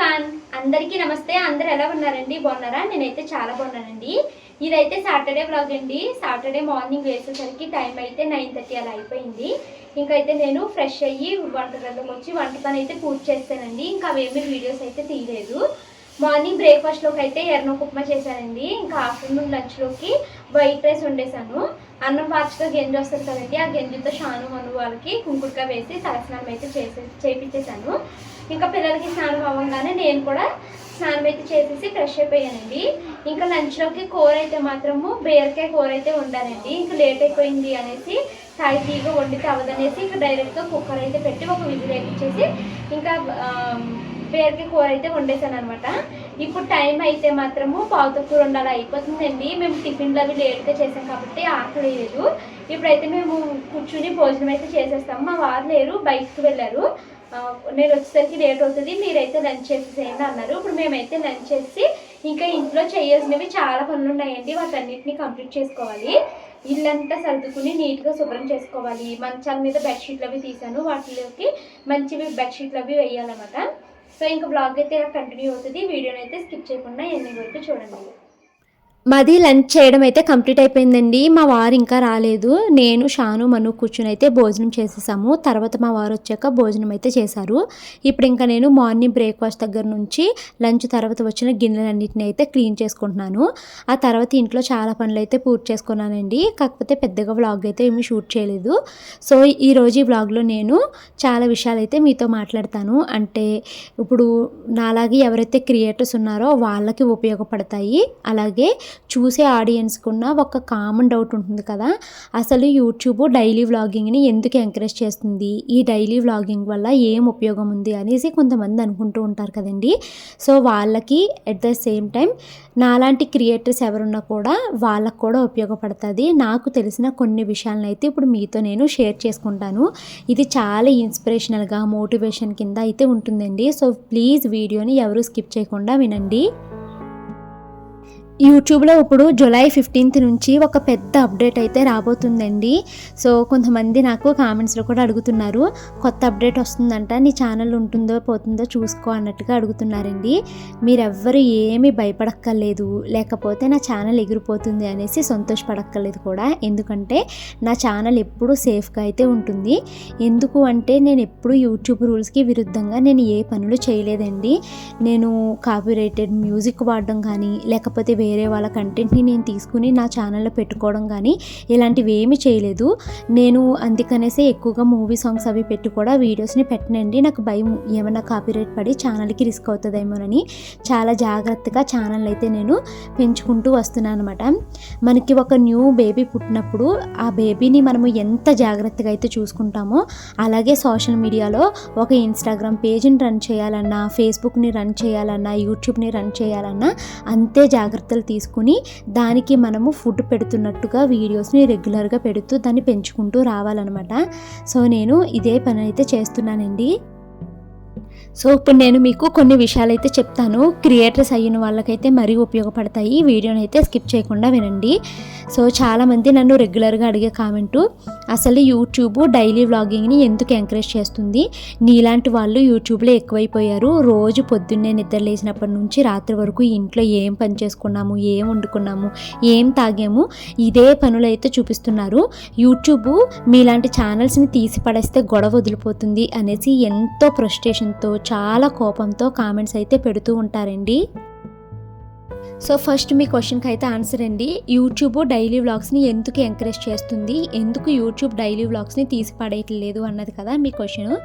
Everyone అందరికీ నమస్తే. అందరు ఎలా ఉన్నారండి? బాగున్నారా? నేనైతే చాలా బాగున్నానండి. ఇదైతే సాటర్డే బ్లాగ్ అండి. సాటర్డే మార్నింగ్ వేసేసరికి టైం అయితే నైన్ థర్టీ అలా అయిపోయింది. ఇంకైతే నేను ఫ్రెష్ అయ్యి వంట వచ్చి వంట పని అయితే పూర్తి చేస్తానండి. ఇంకా అవేమీ వీడియోస్ అయితే తీయలేదు. మార్నింగ్ బ్రేక్ఫాస్ట్లోకి అయితే ఎర్రనొక ఉప్మా చేశానండి. ఇంకా ఆఫ్టర్నూన్ లంచ్లోకి వైట్ రైస్ వండేసాను అన్నం పాచిగా గంజి వస్తుంది కదండి ఆ గంజితో షాను మను వాళ్ళకి కుంకుడుగా వేసి తలస్నానం అయితే చేసే చేపించేశాను ఇంకా పిల్లలకి స్నానం అవ్వగానే నేను కూడా స్నానం అయితే చేసేసి ఫ్రెష్ అయిపోయానండి. ఇంకా లంచ్లోకి కూర అయితే మాత్రము బీరకాయ కూర అయితే వండానండి. ఇంకా లేట్ అయిపోయింది అనేసి తాయి తీగ వండితే అవ్వదనేసి ఇంకా డైరెక్ట్గా కుక్కర్ అయితే పెట్టి ఒక విజిల్ వేయించేసి ఇంకా ఆ, కూర అయితే వండేసాను అనమాట ఇప్పుడు టైం అయితే మాత్రము పావుతో కూర ఉండాలి అయిపోతుందండి. మేము టిఫిన్లు అవి లేట్గా చేసాం కాబట్టి ఆకలి లేదు ఇప్పుడైతే మేము కూర్చుని భోజనం అయితే చేసేస్తాము. మా వారు లేరు బయటకు వెళ్ళారు. నేను వచ్చేసరికి లేట్ అవుతుంది. మీరైతే లంచ్ చేసేసేయండి అన్నారు. ఇప్పుడు మేమైతే లంచ్ చేసి ఇంకా ఇంట్లో చేయాల్సినవి చాలా పనులు ఉన్నాయండి. వాటన్నిటిని కంప్లీట్ చేసుకోవాలి. ఇల్లంతా సర్దుకుని నీట్గా శుభ్రం చేసుకోవాలి. మంచాల మీద బెడ్షీట్లు అవి తీసాను వాటిలోకి మంచివి బెడ్షీట్లు అవి వేయాలన్నమాట. సో ఇంకా బ్లాగ్ అయితే ఇలా కంటిన్యూ అవుతుంది వీడియోని అయితే స్కిప్ చేయకుండా ఎన్ని వరకు చూడండి. మాది లంచ్ చేయడం అయితే కంప్లీట్ అయిపోయిందండి. మా వారు ఇంకా రాలేదు. నేను షాను మను కూర్చుని అయితే భోజనం చేసేసాము. తర్వాత మా వారు వచ్చాక భోజనం అయితే చేశారు. ఇప్పుడు ఇంకా నేను మార్నింగ్ బ్రేక్ఫాస్ట్ దగ్గర నుంచి లంచ్ తర్వాత వచ్చిన గిన్నెలన్నింటిని అయితే క్లీన్ చేసుకుంటున్నాను. ఆ తర్వాత ఇంట్లో చాలా పనులు అయితే పూర్తి చేసుకున్నానండి. కాకపోతే పెద్దగా వ్లాగ్ అయితే ఏమీ షూట్ చేయలేదు. సో ఈరోజు ఈ వ్లాగ్లో నేను చాలా విషయాలు అయితే మీతో మాట్లాడతాను. అంటే ఇప్పుడు నాలాగే ఎవరైతే క్రియేటర్స్ ఉన్నారో వాళ్ళకి ఉపయోగపడతాయి. అలాగే చూసే ఆడియన్స్కున్న ఒక కామన్ డౌట్ ఉంటుంది కదా? అసలు యూట్యూబ్ డైలీ వ్లాగింగ్ని ఎందుకు ఎంకరేజ్ చేస్తుంది? ఈ డైలీ వ్లాగింగ్ వల్ల ఏం ఉపయోగం ఉంది అనేసి కొంతమంది అనుకుంటూ ఉంటారు కదండి. సో వాళ్ళకి ఎట్ ద సేమ్ టైం నాలాంటి క్రియేటర్స్ ఎవరున్నా కూడా వాళ్ళకు కూడా ఉపయోగపడుతుంది. నాకు తెలిసిన కొన్ని విషయాలను అయితే ఇప్పుడు మీతో నేను షేర్ చేసుకుంటాను. ఇది చాలా ఇన్స్పిరేషనల్గా మోటివేషన్ కింద అయితే ఉంటుందండి. సో ప్లీజ్ వీడియోని ఎవరు స్కిప్ చేయకుండా వినండి. యూట్యూబ్లో ఇప్పుడు జూలై ఫిఫ్టీన్త్ నుంచి ఒక పెద్ద అప్డేట్ అయితే రాబోతుందండి. సో కొంతమంది నాకు కామెంట్స్లో కూడా అడుగుతున్నారు కొత్త అప్డేట్ వస్తుందంట నీ ఛానల్ ఉంటుందో పోతుందో చూసుకో అన్నట్టుగా అడుగుతున్నారండి. మీరెవ్వరు ఏమీ భయపడక్కర్లేదు లేకపోతే నా ఛానల్ ఎగిరిపోతుంది అనేసి సంతోషపడక్కర్లేదు కూడా. ఎందుకంటే నా ఛానల్ ఎప్పుడూ సేఫ్గా అయితే ఉంటుంది. ఎందుకు అంటే నేను ఎప్పుడు యూట్యూబ్ రూల్స్కి విరుద్ధంగా నేను ఏ పనులు చేయలేదండి. నేను కాపీరైటెడ్ మ్యూజిక్ వాడడం కానీ లేకపోతే వేరే వాళ్ళ కంటెంట్ని నేను తీసుకుని నా ఛానల్లో పెట్టుకోవడం కానీ ఇలాంటివి ఏమీ చేయలేదు. నేను అందుకనేసే ఎక్కువగా మూవీ సాంగ్స్ అవి పెట్టి కూడా వీడియోస్ని పెట్టనండి. నాకు భయం ఏమైనా కాపీరైట్ పడి ఛానల్కి రిస్క్ అవుతుందేమోనని చాలా జాగ్రత్తగా ఛానల్ అయితే నేను పెంచుకుంటూ వస్తున్నాను అనమాట మనకి ఒక న్యూ బేబీ పుట్టినప్పుడు ఆ బేబీని మనము ఎంత జాగ్రత్తగా అయితే చూసుకుంటామో అలాగే సోషల్ మీడియాలో ఒక ఇన్స్టాగ్రామ్ పేజ్ని రన్ చేయాలన్నా ఫేస్బుక్ని రన్ చేయాలన్నా యూట్యూబ్ని రన్ చేయాలన్నా అంతే జాగ్రత్తలు తీసుకుని దానికి మనము ఫుడ్ పెడుతున్నట్టుగా వీడియోస్ని రెగ్యులర్గా పెడుతూ దాన్ని పెంచుకుంటూ రావాలన్నమాట. సో నేను ఇదే పని అయితే చేస్తున్నానండి. సో ఇప్పుడు నేను మీకు కొన్ని విషయాలు అయితే చెప్తాను. క్రియేటర్స్ అయిన వాళ్ళకైతే మరీ ఉపయోగపడతాయి. ఈ వీడియోని అయితే స్కిప్ చేయకుండా వినండి. సో చాలామంది నన్ను రెగ్యులర్గా అడిగే కామెంటు అసలు యూట్యూబ్ డైలీ వ్లాగింగ్ని ఎందుకు ఎంకరేజ్ చేస్తుంది? నీలాంటి వాళ్ళు యూట్యూబ్లో ఎక్కువైపోయారు. రోజు పొద్దున్నే నిద్ర లేచినప్పటి నుంచి రాత్రి వరకు ఇంట్లో ఏం పని చేసుకున్నాము? ఏం వండుకున్నాము? ఏం తాగాము? ఇదే పనులు అయితే చూపిస్తున్నారు. యూట్యూబ్ మీలాంటి ఛానల్స్ని తీసి పడేస్తే గొడవ వదిలిపోతుంది అనేసి ఎంతో ఫ్రస్ట్రేషన్తో చాలా కోపంతో కామెంట్స్ అయితే పెడుతూ ఉంటారండి. సో ఫస్ట్ మీ క్వశ్చన్కి అయితే ఆన్సర్ అండి. యూట్యూబ్ డైలీ వ్లాగ్స్ని ఎందుకు ఎంకరేజ్ చేస్తుంది? ఎందుకు యూట్యూబ్ డైలీ వ్లాగ్స్ని తీసి పడేయట్లేదు అన్నది కదా మీ క్వశ్చన్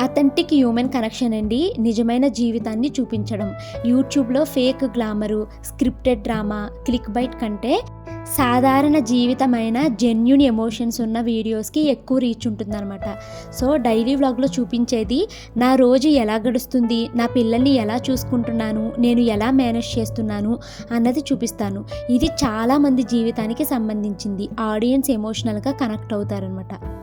అథెంటిక్ హ్యూమన్ కనెక్షన్ అండి నిజమైన జీవితాన్ని చూపించడం. యూట్యూబ్లో fake glamour scripted drama click bait కంటే సాధారణ జీవితమైన జెన్యున్ ఎమోషన్స్ ఉన్న వీడియోస్కి ఎక్కువ రీచ్ ఉంటుందన్నమాట. సో డైలీ వ్లాగ్లో చూపించేది నా రోజు ఎలా గడుస్తుంది నా పిల్లల్ని ఎలా చూసుకుంటున్నాను నేను ఎలా మేనేజ్ చేస్తున్నాను అన్నది చూపిస్తాను. ఇది చాలామంది జీవితానికి సంబంధించింది. ఆడియన్స్ ఎమోషనల్గా కనెక్ట్ అవుతారనమాట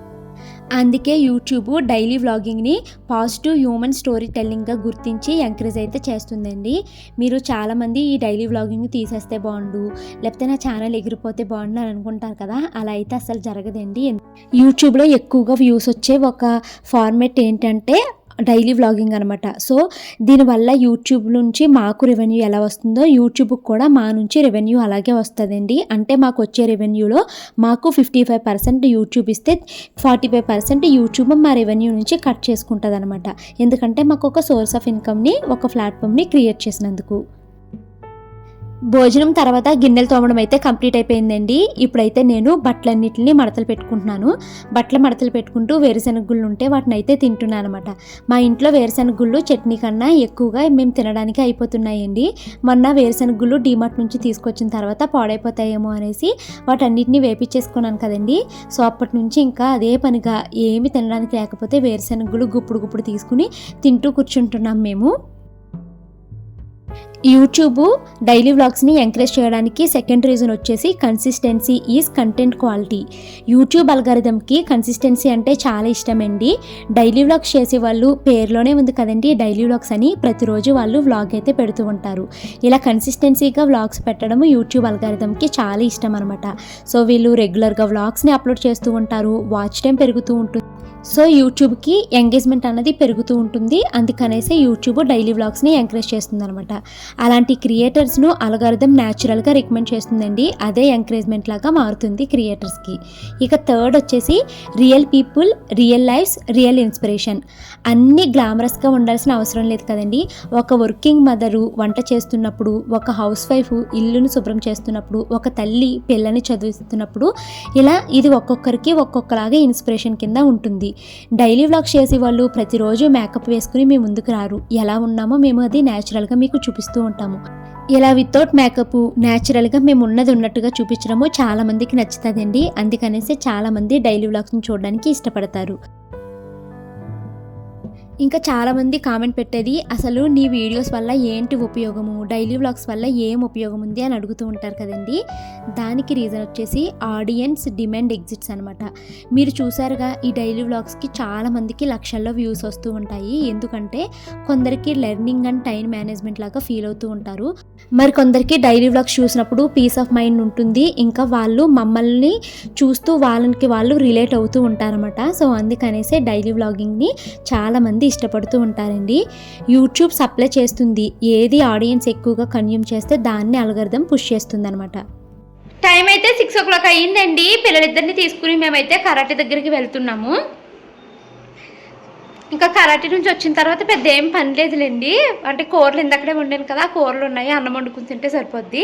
అందుకే యూట్యూబ్ డైలీ వ్లాగింగ్ని పాజిటివ్ హ్యూమన్ స్టోరీ టెల్లింగ్గా గుర్తించి ఎంకరేజ్ అయితే చేస్తుందండి. మీరు చాలామంది ఈ డైలీ వ్లాగింగ్ తీసేస్తే బాగుండు లేకపోతే నా ఛానల్ ఎగిరిపోతే బాగుండు అని అనుకుంటారు కదా అలా అయితే అసలు జరగదండి. యూట్యూబ్లో ఎక్కువగా వ్యూస్ వచ్చే ఒక ఫార్మెట్ ఏంటంటే డైలీ వ్లాగింగ్ అనమాట సో దీనివల్ల యూట్యూబ్ నుంచి మాకు రెవెన్యూ ఎలా వస్తుందో యూట్యూబ్కి కూడా మా నుంచి రెవెన్యూ అలాగే వస్తుందండి. అంటే మాకు వచ్చే రెవెన్యూలో మాకు ఫిఫ్టీ ఫైవ్ పర్సెంట్ యూట్యూబ్ ఇస్తే ఫార్టీ ఫైవ్ పర్సెంట్ యూట్యూబ్ మా రెవెన్యూ నుంచి కట్ చేసుకుంటుంది అనమాట ఎందుకంటే మాకు ఒక సోర్స్ ఆఫ్ ఇన్కమ్ని ఒక ప్లాట్ఫామ్ని క్రియేట్ చేసినందుకు. భోజనం తర్వాత గిన్నెలు తోమడం అయితే కంప్లీట్ అయిపోయిందండి. ఇప్పుడైతే నేను బట్టలన్నిటిని మడతలు పెట్టుకుంటున్నాను. బట్టలు మడతలు పెట్టుకుంటూ వేరుశెనగ గుళ్ళు ఉంటే వాటిని అయితే తింటున్నాను అనమాట మా ఇంట్లో వేరుశెనగ గుళ్ళు చట్నీ కన్నా ఎక్కువగా మేము తినడానికి అయిపోతున్నాయండి. మొన్న వేరుశెనగ గుళ్ళు డీమార్ట్ నుంచి తీసుకొచ్చిన తర్వాత పాడైపోతాయేమో అనేసి వాటన్నిటిని వేపించేసుకున్నాను కదండి. సో అప్పటి నుంచి ఇంకా అదే పనిగా ఏమి తినడానికి లేకపోతే వేరుశెనగ గుళ్ళు గుప్పుడు గుప్పుడు తీసుకుని తింటూ కూర్చుంటున్నాం మేము. యూట్యూబ్ డైలీ వ్లాగ్స్ని ఎంకరేజ్ చేయడానికి సెకండ్ రీజన్ వచ్చేసి consistency is content quality YouTube అల్గారిథంకి consistency అంటే చాలా ఇష్టమండి. డైలీ వ్లాగ్స్ చేసే వాళ్ళు పేరులోనే ఉంది కదండి డైలీ వ్లాగ్స్ అని ప్రతిరోజు వాళ్ళు వ్లాగ్ అయితే పెడుతూ ఉంటారు. ఇలా కన్సిస్టెన్సీగా వ్లాగ్స్ పెట్టడం యూట్యూబ్ అల్గారిథంకి చాలా ఇష్టం అనమాట సో వీళ్ళు రెగ్యులర్గా వ్లాగ్స్ని అప్లోడ్ చేస్తూ ఉంటారు వాచ్ టైం పెరుగుతూ ఉంటుంది. సో యూట్యూబ్కి ఎంగేజ్మెంట్ అన్నది పెరుగుతూ ఉంటుంది. అందుకనేసి యూట్యూబ్ డైలీ వ్లాగ్స్ని ఎంకరేజ్ చేస్తుంది అనమాట అలాంటి క్రియేటర్స్ను అలగారిథం న్యాచురల్గా రికమెండ్ చేస్తుందండి. అదే ఎంకరేజ్మెంట్ లాగా మారుతుంది క్రియేటర్స్కి ఇక థర్డ్ వచ్చేసి real people real lives real inspiration అన్నీ గ్లామరస్గా ఉండాల్సిన అవసరం లేదు కదండి. ఒక వర్కింగ్ మదరు వంట చేస్తున్నప్పుడు ఒక హౌస్ వైఫ్ ఇల్లును శుభ్రం చేస్తున్నప్పుడు ఒక తల్లి పిల్లని చదివిస్తున్నప్పుడు ఇలా ఇది ఒక్కొక్కరికి ఒక్కొక్కలాగా ఇన్స్పిరేషన్ కింద ఉంటుంది. డైలీ వ్లాగ్స్ చేసే వాళ్ళు ప్రతిరోజు మేకప్ వేసుకుని మీ ముందుకు రారు. ఎలా ఉన్నామో మేము అది న్యాచురల్గా మీకు చూపిస్తూ ఉంటాము. ఇలా వితౌట్ మేకప్ న్యాచురల్గా మేము ఉన్నది ఉన్నట్టుగా చూపించడము చాలా మందికి నచ్చుతుందండి. అందుకనేసి చాలా మంది డైలీ వ్లాగ్స్ని చూడడానికి ఇష్టపడతారు. ఇంకా చాలామంది కామెంట్ పెట్టేది అసలు నీ వీడియోస్ వల్ల ఏంటి ఉపయోగము? డైలీ వ్లాగ్స్ వల్ల ఏం ఉపయోగం ఉంది? అని అడుగుతూ ఉంటారు కదండి. దానికి రీజన్ వచ్చేసి ఆడియన్స్ డిమాండ్ ఎగ్జిట్స్ అనమాట మీరు చూసారుగా ఈ డైలీ వ్లాగ్స్కి చాలామందికి లక్షల్లో వ్యూస్ వస్తూ ఉంటాయి. ఎందుకంటే కొందరికి లెర్నింగ్ అండ్ టైం మేనేజ్మెంట్ లాగా ఫీల్ అవుతూ ఉంటారు. మరి కొందరికి డైలీ వ్లాగ్స్ చూసినప్పుడు పీస్ ఆఫ్ మైండ్ ఉంటుంది. ఇంకా వాళ్ళు మమ్మల్ని చూస్తూ వాళ్ళకి వాళ్ళు రిలేట్ అవుతూ ఉంటారన్నమాట. సో అందుకనేసే డైలీ వ్లాగింగ్ని చాలామంది ఇష్టపడుతూ ఉంటారండి. యూట్యూబ్ సప్లై చేస్తుంది. ఏది ఆడియన్స్ ఎక్కువగా కన్జ్యూమ్ చేస్తే దాన్ని అలగర్థం పుష్ చేస్తుంది అనమాట టైం అయితే సిక్స్ ఓ క్లాక్ అయ్యిందండి. పిల్లలిద్దరిని తీసుకుని మేమైతే కరాటే దగ్గరికి వెళ్తున్నాము. ఇంకా కరాటే నుంచి వచ్చిన తర్వాత పెద్ద ఏం పని లేదులేండి. అంటే కూరలు ఇందక్కడే వండాను కదా ఆ కూరలు ఉన్నాయి. అన్నం వండుకుని తింటే సరిపోద్ది.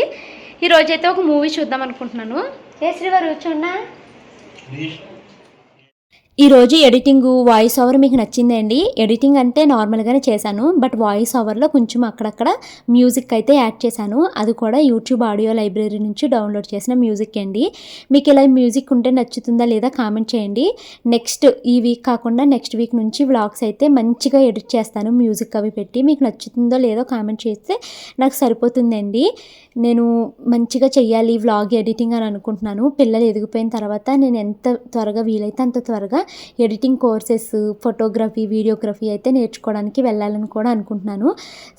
ఈ రోజైతే ఒక మూవీ చూద్దాం అనుకుంటున్నాను. ఏ శ్రీవారు కూర్చోన్నా ఈరోజు ఎడిటింగ్ వాయిస్ ఓవర్ మీకు నచ్చిందండి. ఎడిటింగ్ అంటే నార్మల్గానే చేశాను. బట్ వాయిస్ ఓవర్లో కొంచెం అక్కడక్కడ మ్యూజిక్ అయితే యాడ్ చేశాను. అది కూడా యూట్యూబ్ ఆడియో లైబ్రరీ నుంచి డౌన్లోడ్ చేసిన మ్యూజిక్ అండి. మీకు ఇలా మ్యూజిక్ ఉంటే నచ్చుతుందా లేదా కామెంట్ చేయండి. నెక్స్ట్ ఈ వీక్ కాకుండా నెక్స్ట్ వీక్ నుంచి వ్లాగ్స్ అయితే మంచిగా ఎడిట్ చేస్తాను. మ్యూజిక్ అవి పెట్టి మీకు నచ్చుతుందో లేదో కామెంట్ చేస్తే నాకు సరిపోతుందండి. నేను మంచిగా చెయ్యాలి వ్లాగ్ ఎడిటింగ్ అని అనుకుంటున్నాను. పిల్లలు ఎదిగిపోయిన తర్వాత నేను ఎంత త్వరగా వీలైతే అంత త్వరగా ఎడిటింగ్ కోర్సెస్ ఫోటోగ్రఫీ వీడియోగ్రఫీ అయితే నేర్చుకోవడానికి వెళ్ళాలని కూడా అనుకుంటున్నాను.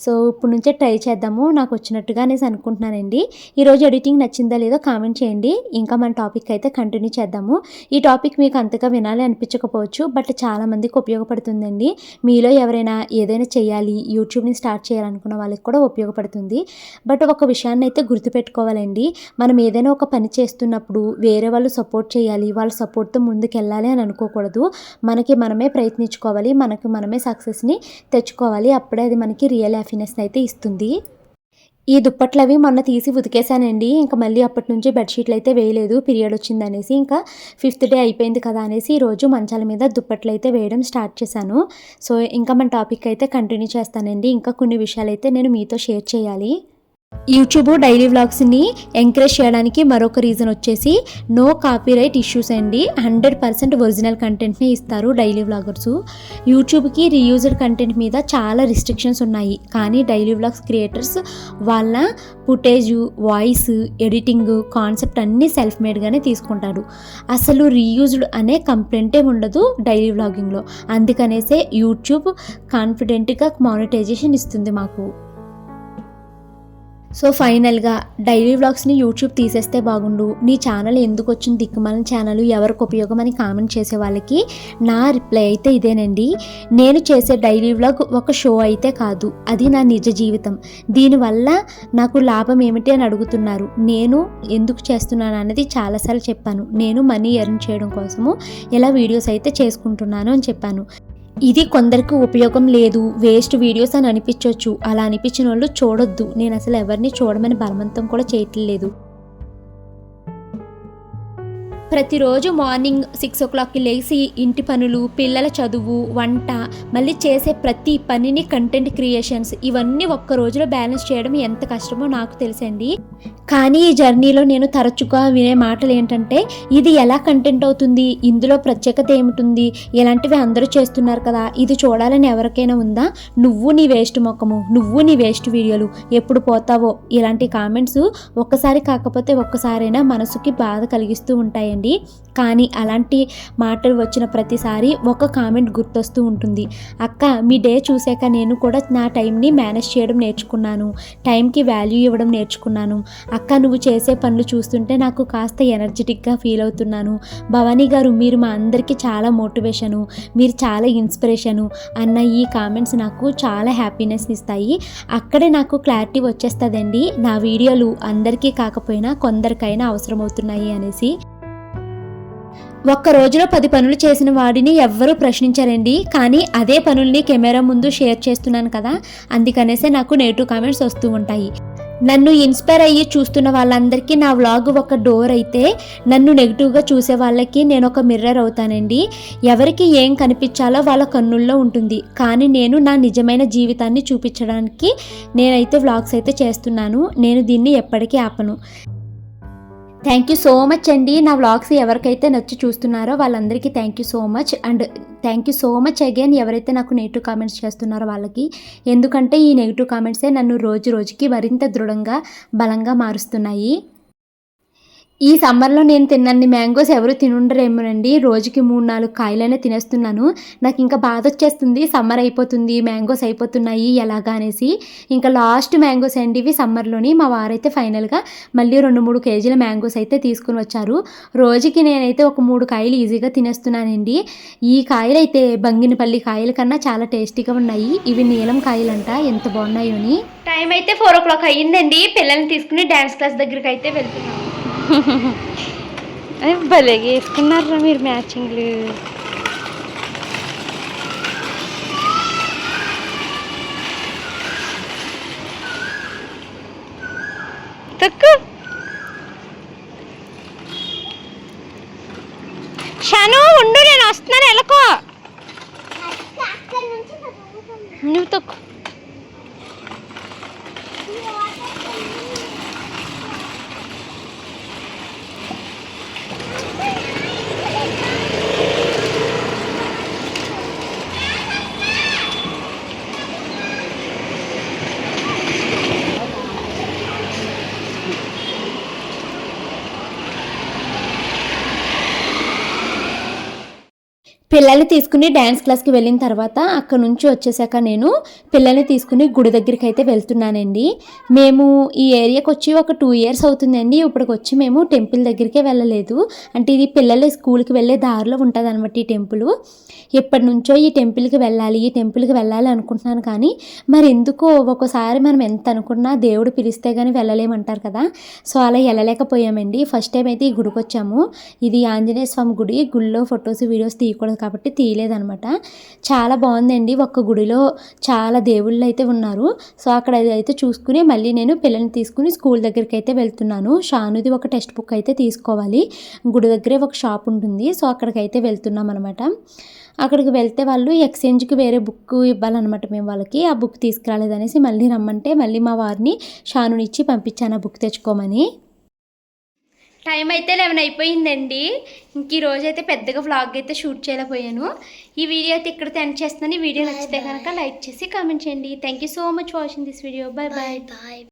సో ఇప్పుడు నుంచే ట్రై చేద్దాము. నాకు వచ్చినట్టుగా అనేసి అనుకుంటున్నానండి ఈరోజు ఎడిటింగ్ నచ్చిందా లేదో కామెంట్ చేయండి. ఇంకా మన టాపిక్ అయితే కంటిన్యూ చేద్దాము. ఈ టాపిక్ మీకు అంతగా వినాలి అనిపించకపోవచ్చు బట్ చాలామందికి ఉపయోగపడుతుందండి. మీలో ఎవరైనా ఏదైనా చేయాలి యూట్యూబ్ని స్టార్ట్ చేయాలనుకున్న వాళ్ళకి కూడా ఉపయోగపడుతుంది. బట్ ఒక విషయాన్ని అయితే గుర్తుపెట్టుకోవాలండి. మనం ఏదైనా ఒక పని చేస్తున్నప్పుడు వేరే వాళ్ళు సపోర్ట్ చేయాలి వాళ్ళ సపోర్ట్తో ముందుకెళ్ళాలి అని అనుకోకూడదు. మనకి మనమే ప్రయత్నించుకోవాలి మనకి మనమే సక్సెస్ని తెచ్చుకోవాలి. అప్పుడే అది మనకి రియల్ హ్యాపీనెస్ అయితే ఇస్తుంది. ఈ దుప్పట్లు అవి మొన్న తీసి ఉతికేసానండి ఇంకా మళ్ళీ అప్పటి నుంచి బెడ్షీట్లు అయితే వేయలేదు. పీరియడ్ వచ్చిందనేసి ఇంకా ఫిఫ్త్ డే అయిపోయింది కదా అనేసి ఈరోజు మంచాల మీద దుప్పట్లు అయితే వేయడం స్టార్ట్ చేశాను. సో ఇంకా మన టాపిక్ అయితే కంటిన్యూ చేస్తానండి. ఇంకా కొన్ని విషయాలు అయితే నేను మీతో షేర్ చేయాలి. యూట్యూబ్ డైలీ వ్లాగ్స్ని ఎంకరేజ్ చేయడానికి మరొక రీజన్ వచ్చేసి నో కాపీరైట్ ఇష్యూస్ అండి. హండ్రెడ్ పర్సెంట్ ఒరిజినల్ కంటెంట్ని ఇస్తారు డైలీ వ్లాగర్స్. యూట్యూబ్కి రీయూజ్డ్ కంటెంట్ మీద చాలా రిస్ట్రిక్షన్స్ ఉన్నాయి. కానీ డైలీ వ్లాగ్స్ క్రియేటర్స్ వాళ్ళ ఫుటేజ్ వాయిస్ ఎడిటింగ్ కాన్సెప్ట్ అన్నీ సెల్ఫ్ మేడ్గానే తీసుకుంటారు. అసలు రీయూజ్డ్ అనే కంప్లైంటే ఉండదు డైలీ వ్లాగింగ్లో. అందుకనేసే యూట్యూబ్ కాన్ఫిడెంట్గా మానిటైజేషన్ ఇస్తుంది మాకు. సో ఫైనల్గా డైలీ వ్లాగ్స్ని యూట్యూబ్ తీసేస్తే బాగుండు. నీ ఛానల్ ఎందుకు వచ్చింది? దిక్కుమాలిన ఛానల్ ఎవరికి ఉపయోగం అని కామెంట్ చేసే వాళ్ళకి నా రిప్లై అయితే ఇదేనండి. నేను చేసే డైలీ వ్లాగ్ ఒక షో అయితే కాదు. అది నా నిజ జీవితం. దీనివల్ల నాకు లాభం ఏమిటి అని అడుగుతున్నారు. నేను ఎందుకు చేస్తున్నాను అనేది చాలాసార్లు చెప్పాను. నేను మనీ ఎర్న్ చేయడం కోసము ఇలా వీడియోస్ అయితే చేసుకుంటున్నాను అని చెప్పాను. ఇది కొందరికి ఉపయోగం లేదు. వేస్ట్ వీడియోస్ అని అనిపించవచ్చు అలా అనిపించిన వాళ్ళు చూడొద్దు. నేను అసలు ఎవరిని చూడమని బలవంతం కూడా చేయట్లేదు. ప్రతిరోజు మార్నింగ్ సిక్స్ ఓ క్లాక్కి లేచి ఇంటి పనులు పిల్లల చదువు వంట మళ్ళీ చేసే ప్రతి పనిని కంటెంట్ క్రియేషన్స్ ఇవన్నీ ఒక్క రోజులో బ్యాలెన్స్ చేయడం ఎంత కష్టమో నాకు తెలుసండి. కానీ ఈ జర్నీలో నేను తరచుగా వినే మాటలు ఏంటంటే ఇది ఎలా కంటెంట్ అవుతుంది? ఇందులో ప్రత్యేకత ఏమిటి ఇలాంటివి అందరూ చేస్తున్నారు కదా ఇది చూడాలని ఎవరికైనా ఉందా? నువ్వు నీ వేస్ట్ మొక్కము నువ్వు నీ వేస్ట్ వీడియోలు ఎప్పుడు పోతావో? ఇలాంటి కామెంట్స్ ఒక్కసారి కాకపోతే ఒక్కసారైనా మనసుకి బాధ కలిగిస్తూ ఉంటాయండి కానీ అలాంటి మాటలు వచ్చిన ప్రతిసారి ఒక కామెంట్ గుర్తొస్తూ ఉంటుంది. అక్క మీ డే చూసాక నేను కూడా నా టైంని మేనేజ్ చేయడం నేర్చుకున్నాను. టైంకి వాల్యూ ఇవ్వడం నేర్చుకున్నాను. అక్క నువ్వు చేసే పనులు చూస్తుంటే నాకు కాస్త ఎనర్జెటిక్గా ఫీల్ అవుతున్నాను. భవానీ గారు మీరు మా అందరికీ చాలా మోటివేషను మీరు చాలా ఇన్స్పిరేషను అన్న ఈ కామెంట్స్ నాకు చాలా హ్యాపీనెస్ ఇస్తాయి. అక్కడే నాకు క్లారిటీ వచ్చేస్తుందండి. నా వీడియోలు అందరికీ కాకపోయినా కొందరికైనా అవసరమవుతున్నాయి అనేసి. ఒక్క రోజులో పది పనులు చేసిన వాడిని ఎవ్వరూ ప్రశ్నించారండి. కానీ అదే పనుల్ని కెమెరా ముందు షేర్ చేస్తున్నాను కదా. అందుకనేసే నాకు నెగిటివ్ కామెంట్స్ వస్తూ ఉంటాయి. నన్ను ఇన్స్పైర్ అయ్యి చూస్తున్న వాళ్ళందరికీ నా వ్లాగ్ ఒక డోర్ అయితే నన్ను నెగిటివ్గా చూసే వాళ్ళకి నేను ఒక మిర్రర్ అవుతానండి. ఎవరికి ఏం కనిపించాలో వాళ్ళ కన్నుల్లో ఉంటుంది. కానీ నేను నా నిజమైన జీవితాన్ని చూపించడానికి నేనైతే వ్లాగ్స్ అయితే చేస్తున్నాను. నేను దీన్ని ఎప్పటికీ ఆపను. థ్యాంక్ యూ సో మచ్ అండి. నా వ్లాగ్స్ ఎవరికైతే నచ్చి చూస్తున్నారో వాళ్ళందరికీ thank you so much and thank you so much again ఎవరైతే నాకు నెగిటివ్ కామెంట్స్ చేస్తున్నారో వాళ్ళకి. ఎందుకంటే ఈ నెగిటివ్ కామెంట్సే నన్ను రోజు రోజుకి మరింత దృఢంగా బలంగా మారుస్తున్నాయి. ఈ సమ్మర్లో నేను తిన్నన్ని మ్యాంగోస్ ఎవరు తినుండరేమోనండి. రోజుకి మూడు నాలుగు కాయలైనా తినేస్తున్నాను. నాకు ఇంకా బాధ వచ్చేస్తుంది. సమ్మర్ అయిపోతుంది మ్యాంగోస్ అయిపోతున్నాయి ఎలాగా అనేసి. ఇంకా లాస్ట్ మ్యాంగోస్ అండి ఇవి సమ్మర్లోని. మా వారైతే ఫైనల్గా మళ్ళీ రెండు మూడు కేజీల మ్యాంగోస్ అయితే తీసుకుని వచ్చారు. రోజుకి నేనైతే ఒక మూడు కాయలు ఈజీగా తినేస్తున్నానండి. ఈ కాయలు అయితే బంగినపల్లి కాయల కన్నా చాలా టేస్టీగా ఉన్నాయి. ఇవి నీలం కాయలంట. ఎంత బాగున్నాయోని. టైం అయితే ఫోర్ ఓ క్లాక్ అయ్యిందండి. పిల్లల్ని తీసుకుని డ్యాన్స్ క్లాస్ దగ్గరికి అయితే వెళ్తున్నాను భలేగా వేసుకున్నారా మీరు మ్యాచింగ్లు. తక్కువ షాను ఉండు నేను వస్తున్నాను ఎలకో నువ్వు తక్కు పిల్లల్ని తీసుకుని డ్యాన్స్ క్లాస్కి వెళ్ళిన తర్వాత అక్కడ నుంచి వచ్చేసాక నేను పిల్లల్ని తీసుకుని గుడి దగ్గరికి అయితే వెళ్తున్నానండి. మేము ఈ ఏరియాకి వచ్చి ఒక టూ ఇయర్స్ అవుతుందండి. ఇప్పటికి వచ్చి మేము టెంపుల్ దగ్గరికే వెళ్ళలేదు. అంటే ఇది పిల్లలు స్కూల్కి వెళ్ళే దారిలో ఉంటుంది అనమాట ఈ టెంపుల్ ఎప్పటి నుంచో ఈ టెంపుల్కి వెళ్ళాలి ఈ టెంపుల్కి వెళ్ళాలి అనుకుంటున్నాను కానీ మరి ఎందుకో ఒక్కోసారి మనం ఎంత అనుకున్నా దేవుడు పిలిస్తే కానీ వెళ్ళలేమంటారు కదా. సో అలా వెళ్ళలేకపోయామండి. ఫస్ట్ టైం అయితే ఈ గుడికి వచ్చాము. ఇది ఆంజనేయ స్వామి గుడి. గుడిలో ఫొటోస్ వీడియోస్ తీయకూడదు కాబట్టి తీయలేదనమాట. చాలా బాగుందండి. ఒక్క గుడిలో చాలా దేవుళ్ళు అయితే ఉన్నారు. సో అక్కడ అయితే చూసుకుని మళ్ళీ నేను పిల్లల్ని తీసుకుని స్కూల్ దగ్గరికి అయితే వెళ్తున్నాను. షానుది ఒక టెక్స్ట్ బుక్ అయితే తీసుకోవాలి. గుడి దగ్గరే ఒక షాప్ ఉంటుంది. సో అక్కడికి అయితే వెళ్తున్నాం అనమాట అక్కడికి వెళ్తే వాళ్ళు ఎక్స్చేంజ్కి వేరే బుక్ ఇవ్వాలన్నమాట మేము వాళ్ళకి. ఆ బుక్ తీసుకురాలేదనేసి మళ్ళీ రమ్మంటే మళ్ళీ మా వారిని షానునిచ్చి పంపించాను ఆ బుక్ తెచ్చుకోమని. టైం అయితే లెవెన్ అయిపోయిందండి. ఇంక ఈ రోజు అయితే పెద్దగా వ్లాగ్ అయితే షూట్ చేయలేకపోయాను. ఈ వీడియో అయితే ఇక్కడ ఎండ్ చేస్తున్నాను. ఈ వీడియో నచ్చితే కనుక లైక్ చేసి కామెంట్ చేయండి. Thank you so much watching this video bye bye bye.